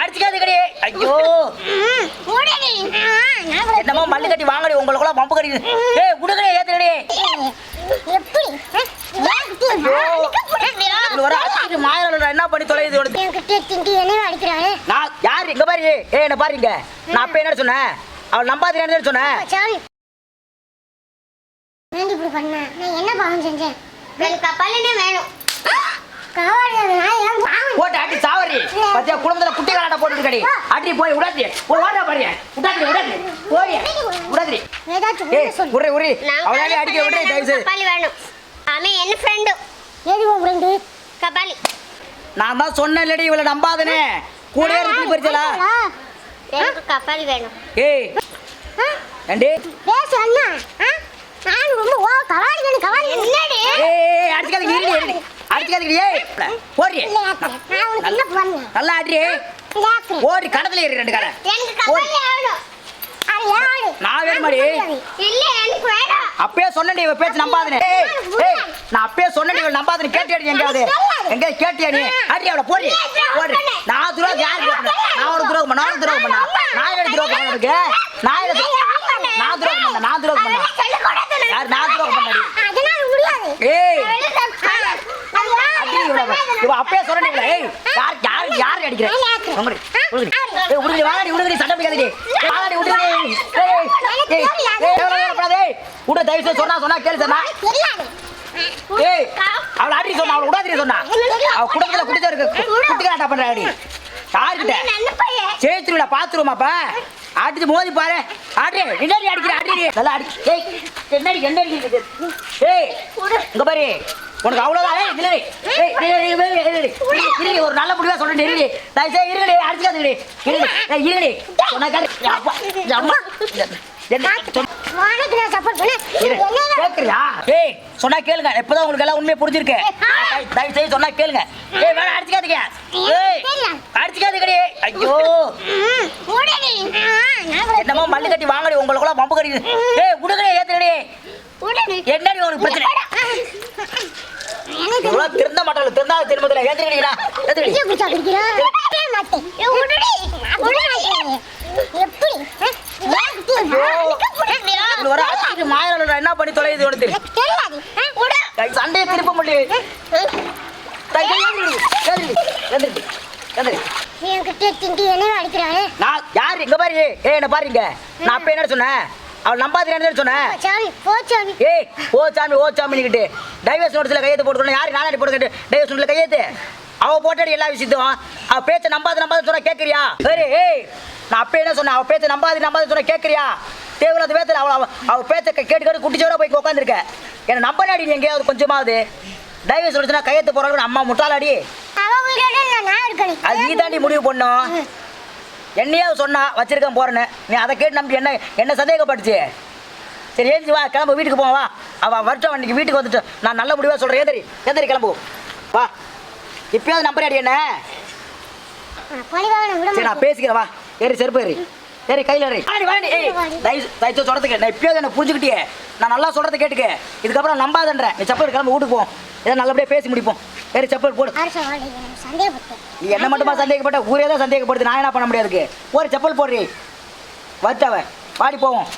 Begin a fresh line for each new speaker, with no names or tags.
அடிச்சுக்காது கடி
ஐயோ.
என்னமோ மல்லு கட்டி வாங்கடி உங்களுக்குள்ள பம்பு கடி ஏ
உடுகடி ஏத்துடி என்ன பண்ணி தொலையுது
நான் யாரு? இங்க பாரு. ஏ என்ன பாருங்க நான் அப்ப என்ன சொன்னேன். அவள் நம்பாதீங்கன்னு சொன்னேன்.
என்ன பாவம் செஞ்சேன்? எனக்கு பல்லனே வேணும்.
போட்டு அடி சாவரி பத்தியா குடும்பத்துல குட்டி கலாட்ட போட்டு இருக்கடி அடி போய் விடாதி போய் ஓடா பாரு. விடாதி விடாதி போய்
ஏதாச்சும்
ஏய் உரி உரி அவளாலே அடிக்க விடுறே தயவு செய்து
கபாலி வேணும். அவன் என்ன ஃப்ரெண்டு
ஏது உன் ஃப்ரெண்டு
கபாலி
நான் தான் சொன்னேன் இல்லடி இவளை நம்பாதனே. கூட இருந்து பறிச்சலா
எனக்கு கபாலி வேணும்.
ஏய். ஏண்டி?
பேச அண்ணா? நான் ரொம்ப ஓ கவாடி வேணும் கவாடி என்னடி
ஏய் அடிக்காதீங்க இருடி இருடி அடிக்காதீங்க ஏய் போடி
நான் உனக்கு என்ன பண்ணேன்
நல்லா
லேக்கு
ஓடி கடத்துல ஏறி ரெண்டு கடை.
வேணும்
நான்
வேணும்.
அப்பயே சொன்னடி இவ பேச்சு நம்பாதனே நான் அப்பயே சொன்னடி இவ நம்பாதனே கேட்டியாடி எங்கயாவது? எங்க கேட்டியா நீ? அடி அவள போடி. போடி. நான் துரோகம் யாரு நான் ஒரு துரோகம் பண்ண நான் துரோகம் பண்ண நான் என்ன துரோகம் பண்ண உனக்கு? நான் என்ன நான் துரோகம் பண்ண நான் துரோகம் பண்ண யார் நான் துரோகம் பண்ணடி ஏய். அப்பயே ஏய். யார் யார் யார் அடிக்கிற உங்கடி உங்கடி ஏய் உடுங்கடி வாடி உடுங்கடி சண்டை பிடிக்காதடி வாடி உடுங்கடி ஏய் ஏய் ஏய் எவ்வளவு ஏய் ஏய் உட தயவு செய்து சொன்னா சொன்னா கேளு சொன்னா ஏய் அவள அடி சொன்னா அவள உடாதீங்க சொன்னா அவ குடும்பத்துல குடிச்சா இருக்கு குட்டிக்கலாட்டா பண்ற அடி யாருக்கிட்ட ஜெயிச்சிருவில பாத்துருமாப்பா அடிச்சு மோதி பாரு ஆடி என்னடி அடிக்கிற அடி நல்லா அடி ஏய் என்னடி ஏய் இங்க பாரு உனக்கு அவ்வளவுதான் ஏய் ஏய் இருடி ஒரு நல்ல முடிவா சொல்றேன் இருடி. தயவு செய்து இருடி அடிச்சுக்காதீங்கடி. இருடி சொன்னா
நான்
கேளுங்க. இப்பதான் உங்களுக்கு எல்லாம் உண்மையை புரிஞ்சிருக்கு? தயவு- செய்து சொன்னா கேளுங்க. ஏய் வேணா அடிச்சுக்காதீங்க. ஏய் அடிச்சுக்காதீங்கடி. ஐயோ.
நான்
என்னமோ மல்லு கட்டி வாங்கடி உங்களுக்குள்ள பம்பு கடி ஏய் உடுங்கடி
உடனே
என்னடி உனக்கு பிரச்சனை? இவ்வளவு திருந்த மாட்டாங்க. திருந்தாத திரும்பத்துல ஏத்துக்கடிடா ஏத்துக்கடி
ஐயோ குடிச்சா குடிக்கிறேன் விடவே மாட்டேன் ஏய், உடனே உடனே எப்படி?
இப்படி வர அடிச்சிட்டு மாயிரம் என்ன பண்ணி தொலையுது உனக்கு? சண்டையை திருப்ப
அடிக்கிறாரு
நான் யார்? இங்க பாரு. என்ன பாருங்க நான் அப்ப என்ன சொன்னேன்? அவள் நம்பாதீங்கன்னு சொன்னேன்?
சாமி போ சாமி.
ஏய் ஓ சாமி ஓ சாமிக்கிட்டு டைவர்ஸ் நோட்டத்தில் கையெழுத்து போட்டுக்கணும் யார் நானே போட்டுக்கிட்டு டைவர்ஸ் நோட்டில் கையெழுத்து? அவ போட்டாடி எல்லா விஷயத்தையும் அவ பேச்ச நம்பாத நம்பாத சொன்னா கேட்குறியா சரி ஏய் நான் அப்ப என்ன சொன்னேன்? அவ பேச்ச நம்பாது நம்பாத சொன்னா கேட்குறியா தேவையில்லாத பேத்துல அவள் அவ அவ பேச்ச கேட்டு கேட்டு குட்டிச்சோட போய் உட்காந்துருக்க என்ன நம்பனாடி நீ எங்கேயாவது கொஞ்சமாவது? டைவர்ஸ் நோட்டுனா கையெழுத்து போடுறாங்க அம்மா முட்டாளாடி. அது நீ தாண்டி முடிவு பண்ணும் என்னையே சொன்னா வச்சிருக்கேன் போறேன்னு? நீ அதை கேட்டு நம்பி என்ன என்ன சந்தேகப்பட்டுச்சு சரி ஏஞ்சி வா கிளம்பு வீட்டுக்கு போவா வா. அவ வருஷம் அன்னைக்கு வீட்டுக்கு வந்துட்டு நான் நல்ல முடிவா சொல்றேன். ஏதரி ஏதரி கிளம்பு. வா. இப்பயாவது நம்பர் அடி என்ன சரி நான் பேசிக்கிறேன் வா. ஏறி செருப்பு ஏறி. ஏறி கையில் ஏறி. தயவு சொல்றதுக்கு நான் இப்பயாவது என்ன புரிஞ்சுக்கிட்டியே? நான் நல்லா சொல்றதை கேட்டுக்க. இதுக்கப்புறம் நம்பாதன்றேன். நீ செப்பல் கிளம்பு வீட்டுக்கு போவோம் ஏதோ நல்லபடியா பேசி முடிப்போம். ஏறி செப்பல் போடு. நீ என்ன மட்டுமா சந்தேகப்பட்ட? ஊரே தான் சந்தேகப்படுது. நான் என்ன பண்ண முடியாதுக்கு ஒரு செப்பல் போடுறி. வச்சவ வாடி போவோம்.